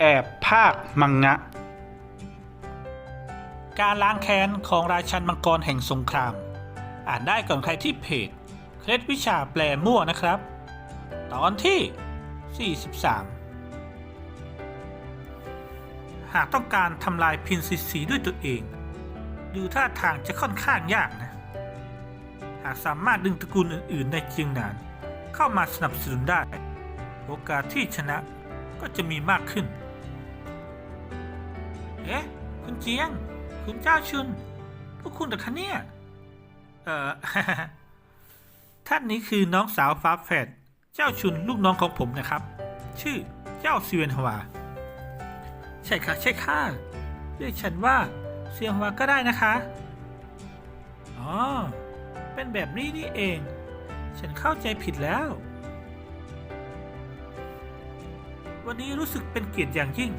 แอบภาคมังงะ การล้างแค้นของราชันมังกรแห่งสงคราม อ่านได้ก่อนใครที่เพจ เคล็ดวิชาแปลมั่วนะครับ ตอนที่ 43 หากต้องการทำลายพินซิสีด้วยตัวเอง ดูท่าทางจะค่อนข้างยากนะ หากสามารถดึงตระกูลอื่น ๆ ในเจียงหนาน เข้ามาสนับสนุนได้ โอกาสที่ชนะก็จะมีมากขึ้น เจียง คุณเจ้าชุน พวกคุณเหรอคะเนี่ย เอ่อ ท่านนี้คือน้องสาวฟ้าแฝดเจ้าชุนลูกน้องของผมนะครับ ชื่อเจ้าเซียนฮวา ใช่ค่ะ ใช่ค่ะเรียกฉันว่าเซียนฮวาก็ได้นะคะ อ๋อ เป็นแบบนี้นี่เอง ฉันเข้าใจผิดแล้ว วันนี้รู้สึกเป็นเกียรติอย่างยิ่ง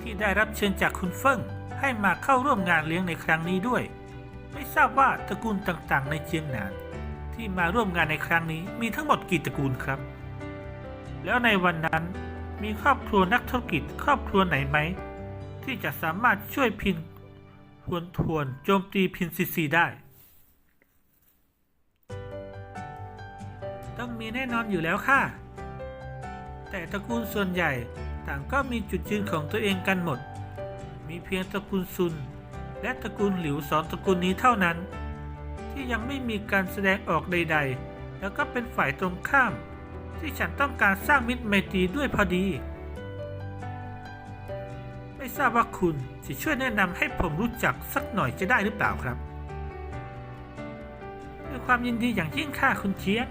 ที่ได้รับเชิญจากคุณเฟิ่ง ให้มาเข้าร่วมงานเลี้ยงในครั้งนี้ด้วย ไม่ทราบว่าตระกูลต่างๆ ในเจียงหนาน ที่มาร่วมงานในครั้งนี้มีทั้งหมดกี่ตระกูลครับ แล้วในวันนั้นมีครอบครัวนักธุรกิจครอบครัวไหนไหม ที่จะสามารถช่วยพินทวนทวนโจมตีพินซีซีได้ ต้องมีแน่นอนอยู่แล้วค่ะ แต่ตระกูลส่วนใหญ่ต่างก็มีจุดยืนของตัวเองกันหมด มีเพียงตระกูลซุน และตระกูลหลิวสองตระกูลนี้เท่านั้น ที่ยังไม่มีการแสดงออกใด ๆ แล้วก็เป็นฝ่ายตรงข้าม ที่ฉันต้องการสร้างมิตรไมตรีด้วยพอดี ไม่ทราบว่าคุณจะช่วยแนะนำให้ผมรู้จักสักหน่อยจะได้หรือเปล่าครับด้วยความยินดีอย่างยิ่งค่ะคุณเชียง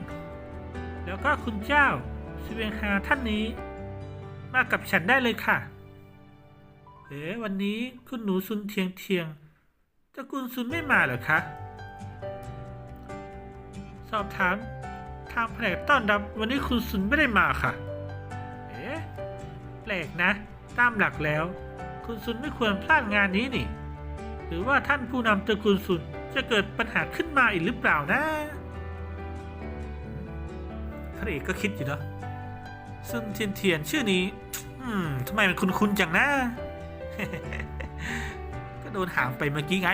แล้วก็คุณเจ้าสเวียงฮาท่านนี้ มากับฉันได้เลยค่ะ เอ๋วันนี้คุณหนูซุนเทียงเทียงตระกูลซุนไม่มาเหรอคะ สอบถามทางแผนกต้อนรับวันนี้คุณซุนไม่ได้มาค่ะ เอ๊ะแปลกนะ ตามหลักแล้ว คุณซุนไม่ควรพลาดงานนี้นี่ หรือว่าท่านผู้นำตระกูลซุนจะเกิดปัญหาขึ้นมาอีกหรือเปล่านะพระเอกก็คิดอยู่เนะซุนเทียนเทียนชื่อนี้ อืมทำไมมันคุ้นๆจังนะ ก็โดนหามไปเมื่อกี้ไง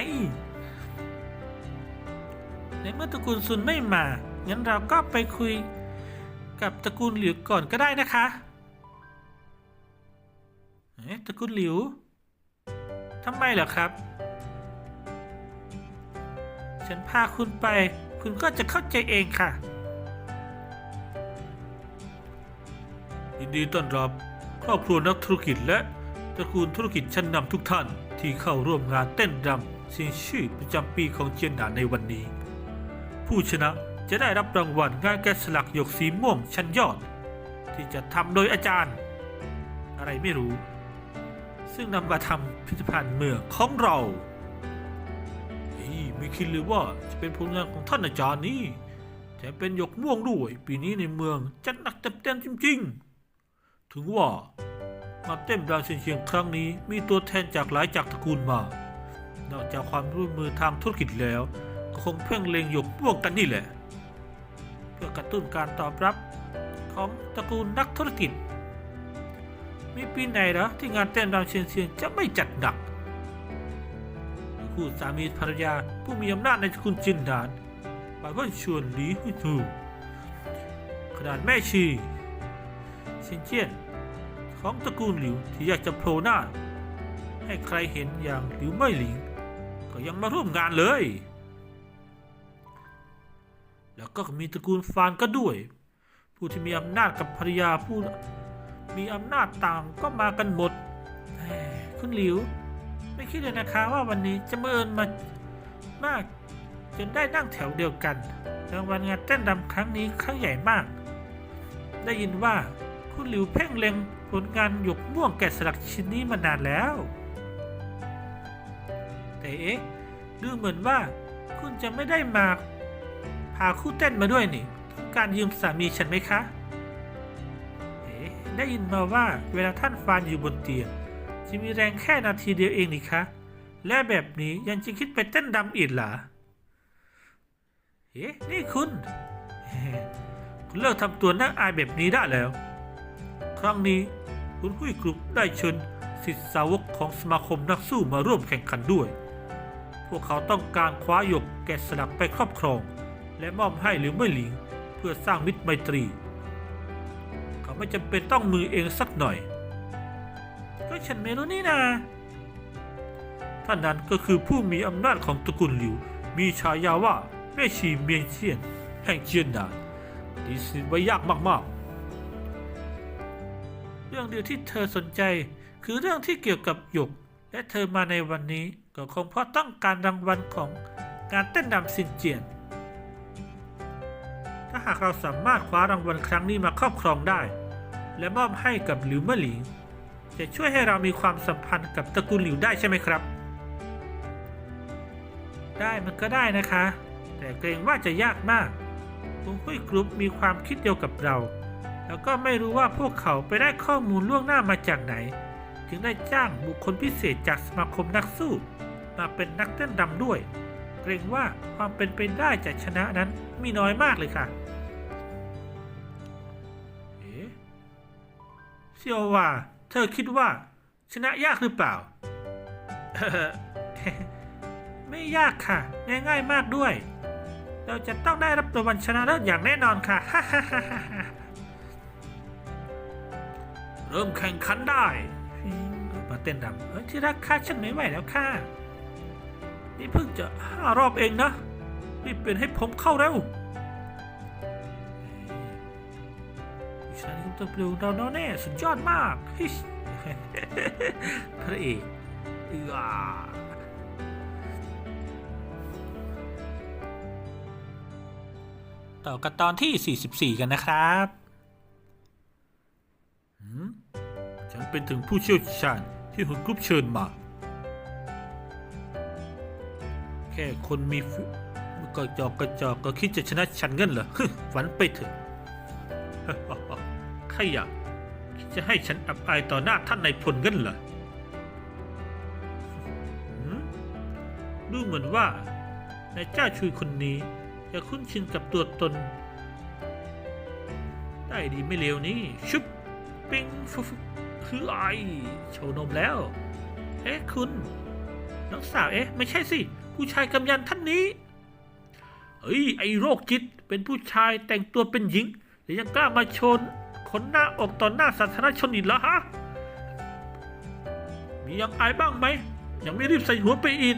ในเมื่อตระกูลซุนไม่มา งั้นเราก็ไปคุยกับตระกูลหลิวก่อนก็ได้นะคะเอ๊ะตระกูลหลิวทำไมเหรอครับ ฉันพาคุณไป คุณก็จะเข้าใจเองค่ะยินดีต้อนรับครอบครัวนักธุรกิจและ ตระกูลธุรกิจชั้นนำทุกท่านที่เข้าร่วมงานเต้นรำสียงชื่อประจำปีของเจียนหนานในวันนี้ ผู้ชนะจะได้รับรางวัลงานแกะสลักหยกสีม่วงชั้นยอด ที่จะทำโดยอาจารย์ อะไรไม่รู้ ซึ่งนำมาทำพิพิธภัณฑ์เมืองของเราเฮ้ยไม่คิดเลยว่าจะเป็นผลงานของท่านอาจารย์นี่แถมเป็นหยกม่วงด้วย ปีนี้ในเมืองจัดหนักเต็มๆจริง ๆ ถึงว่า งาเต้นรำเชียงครั้งนี้มีตัวแทนจากหลายจากตระกูลมา นอกจากความร่วมมือทางธุรกิจแล้ว ก็คงเพ่งเล็งหยกม่วงกันนี่แหละ เพื่อกระตุ้นการตอบรับของตระกูลนักธุรกิจ มีปีไหนหรอที่งานเต้นรำเชียงเชียงจะไม่จัดหนัก คู่สามีภรรยาผู้มีอำนาจในตระกูลจินดานบายว่าชวนหลีฮูทูขนาดแม่ชีเซินเจียน ของตระกูลหลิวที่อยากจะโผล่หน้า ให้ใครเห็นอย่างหลิวไม่หลิง ก็ยังมาร่วมงานเลย แล้วก็มีตระกูลฟานก็ด้วย ผู้ที่มีอำนาจกับภรรยาผู้มีอำนาจต่างก็มากันหมดคุณหลิว ไม่คิดเลยนะคะว่าวันนี้จะมาเอิญมามาก จนได้นั่งแถวเดียวกันรางวัลงานเต้นรำครั้งนี้ครั้งใหญ่มาก ได้ยินว่า คุณหลิวเพ่งเล็งผลงานหยกม่วงแกะสลักชิ้นนี้มานานแล้ว แต่เอ๊ะดูเหมือนว่าคุณจะไม่ได้มา พาคู่เต้นมาด้วยนี่ ต้องการยืมสามีฉันไหมคะ เอ๊ะได้ยินมาว่าเวลาท่านฟานอยู่บนเตียง จะมีแรงแค่นาทีเดียวเองนี่คะ และแบบนี้ยังจะคิดไปเต้นดำอีกเหรอ เอ๊ะนี่คุณ คุณเลิกทำตัวน่าอายแบบนี้ได้แล้ว รั้งนี้ คุณหุ้ยกรุ๊ปได้เชิญสิทธิสาวกของสมาคมนักสู้มาร่วมแข่งขันด้วย พวกเขาต้องการคว้าหยกแกะสลักไปครอบครอง และมอบให้หรือไม่หลิง เพื่อสร้างมิตรไมตรี เขาไม่จำเป็นต้องมือเองสักหน่อย ก็ฉันไม่รู้นี่นาท่านนั้นก็คือผู้มีอำนาจของตระกูลหลิว มีฉายาว่าแม่ชีเมียงเชียน แห่งเจียนหนานดีสิไว้ยากมากๆ เรื่องเดียวที่เธอสนใจ คือเรื่องที่เกี่ยวกับหยก และเธอมาในวันนี้ก็คงเพราะต้องการรางวัลของการเต้นรำซินเจียน ถ้าหากเราสามารถคว้ารางวัลครั้งนี้มาครอบครองได้ และมอบให้กับหลิวเมหลิง จะช่วยให้เรามีความสัมพันธ์กับตระกูลหลิวได้ใช่ไหมครับ ได้มันก็ได้นะคะ แต่เกรงว่าจะยากมากวงหุยกรุ๊ปมีความคิดเดียวกับเรา แล้วก็ไม่รู้ว่าพวกเขาไปได้ข้อมูลล่วงหน้ามาจากไหน จึงได้จ้างบุคคลพิเศษจากสมาคมนักสู้ มาเป็นนักเต้นรำด้วย เกรงว่าความเป็นไปได้จะชนะนั้นมีน้อยมากเลยค่ะ เอ๊ะเซียวว่าเธอคิดว่า ชนะยากหรือเปล่า ไม่ยากค่ะ ง่ายๆมากด้วย เราจะต้องได้รับรางวัลชนะเลิศอย่างแน่นอนค่ะ เริ่มแข่งขันได้มาเต้นรำเอ้ยที่รักค่ะฉันไม่ไหวแล้วค่ะ นี่เพิ่งจะห้ารอบเองนะรีบเปลี่ยนให้ผมเข้าเร็วฉันต้องเร็วเราแน่สุดยอดมากพระเอกเอือต่อกันตอนที่ 44 กันนะครับ เป็นถึงผู้เชี่ยวชาญที่หุ่นกรุ๊ปเชิญมา แค่คนมีกระจอกกระจอกก็คิดจะชนะฉันเงินเหรอฝันไปเถอะใครอยากคิดจะให้ฉันอับอายต่อหน้าท่านนายพลเงินเหรอดูเหมือนว่านายเจ้าชุยคนนี้จะคุ้นชินกับตัวตน ได้ดีไม่เลวนี่ชุบ ปิงฟุฟ คือไอโชว์นมแล้ว เอ๊ะคุณ น้องสาวเอ๊ะ ไม่ใช่สิ ผู้ชายกำยันท่านนี้ เฮ้ย ไอโรคจิตเป็นผู้ชายแต่งตัวเป็นหญิงแต่ยังกล้ามาชนขนหน้าอกต่อหน้าสาธารณชนอีกแล้วฮะ มียังอายบ้างไหม ยังไม่รีบใส่หัวไปอีก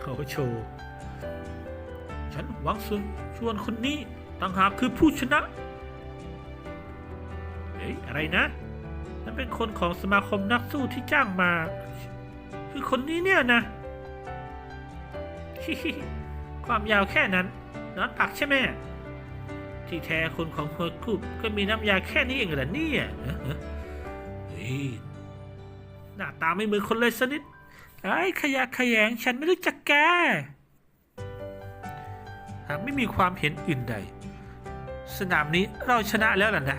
เขาโชว์ฉันหวังส่วนชวนคนนี้ต่างหากคือผู้ชนะ อ๊ะอะไรนะนั่นเป็นคนของสมาคมนักสู้ที่จ้างมา คือคนนี้เนี่ยนะ ความยาวแค่นั้นนอนผักใช่ไหมที่แท้คนของหัวกุบก็มีน้ำยาแค่นี้เองเหรอเนี่ยหน้าตาไม่เหมือนคนเลยสนิดไอ้ขยะขยงฉันไม่รู้จักแก หากไม่มีความเห็นอื่นใด สนามนี้เราชนะแล้วล่ะนะ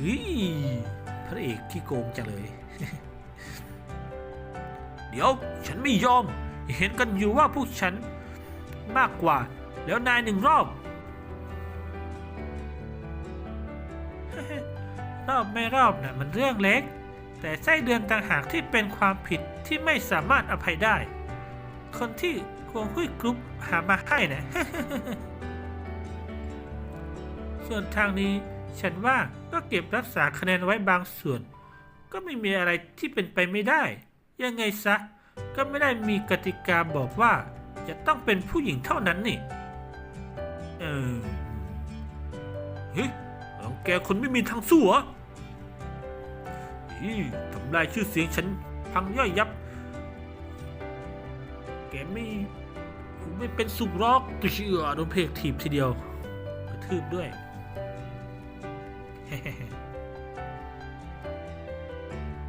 อุ้ยพระเอกที่โกงจังเลย เดี๋ยวฉันไม่ยอม เห็นกันอยู่ว่าพวกฉันมากกว่า แล้วนายหนึ่งรอบ รอบไม่รอบนะ่ะมันเรื่องเล็ก แต่ไส้เดือนต่างหากที่เป็นความผิดที่ไม่สามารถอภัยได้ คนที่ควงหุ้ยกรุ๊ปหามาให้นะส่วนทางนี้ ฉันว่าก็เก็บรักษาคะแนนไว้บางส่วน ก็ไม่มีอะไรที่เป็นไปไม่ได้ ยังไงซะ ก็ไม่ได้มีกติกาบอกว่า จะต้องเป็นผู้หญิงเท่านั้นนี่ เออเฮ้ยรังแกคนไม่มีทางสู้เหรออีทำลายชื่อเสียงฉันพังย่อยยับ แกไม่ไม่เป็นสุกรอกตัวเชื่อโดนเพกถีบทีเดียว กระทืบด้วย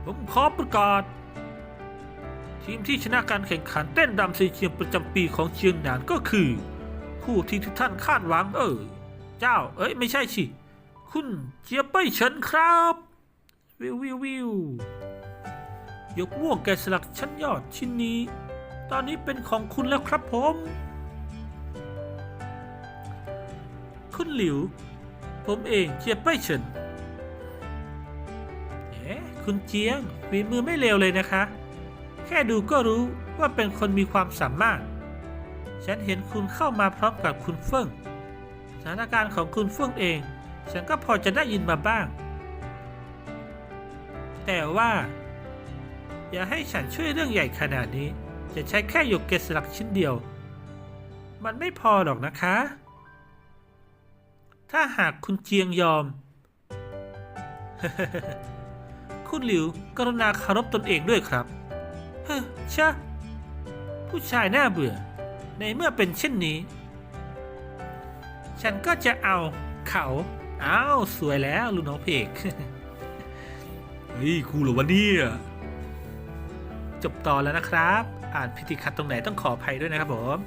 ผมขอประกาศ ทีมที่ชนะการแข่งขันเต้นรำซีเชียงประจำปีของเชียงหนานก็คือคู่ที่ทุกท่านคาดหวังเออเจ้า เอ้ย ไม่ใช่สิคุณเจียบเป้ยเฉินครับ วิววิววิวยกม่วงแกะสลักชั้นยอดชิ้นนี้ ตอนนี้เป็นของคุณแล้วครับผม คุณหลิว ผมเองเจียบเป้ยเฉินคุณเจียงฝีมือไม่เลวเลยนะคะ แค่ดูก็รู้ว่าเป็นคนมีความสามารถ ฉันเห็นคุณเข้ามาพร้อมกับคุณเฟิ่งสถานการณ์ของคุณเฟิ่งเอง ฉันก็พอจะได้ยินมาบ้าง แต่ว่า อย่าให้ฉันช่วยเรื่องใหญ่ขนาดนี้ จะใช้แค่หยกเกสลักชิ้นเดียว มันไม่พอหรอกนะคะ ถ้าหากคุณเจียงยอม คุณหลิวกรุณาคารพตนเองด้วยครับ เฮ้อชะ ผู้ชายน่าเบื่อ ในเมื่อเป็นเช่นนี้ ฉันก็จะเอาเขาอ้าวสวยแล้วลูกน้องเพกเฮ้ยครูหรอวะเนี่ยจบตอนแล้วนะครับ อ่านพิธีคัดตรงไหนต้องขออภัยด้วยนะครับผม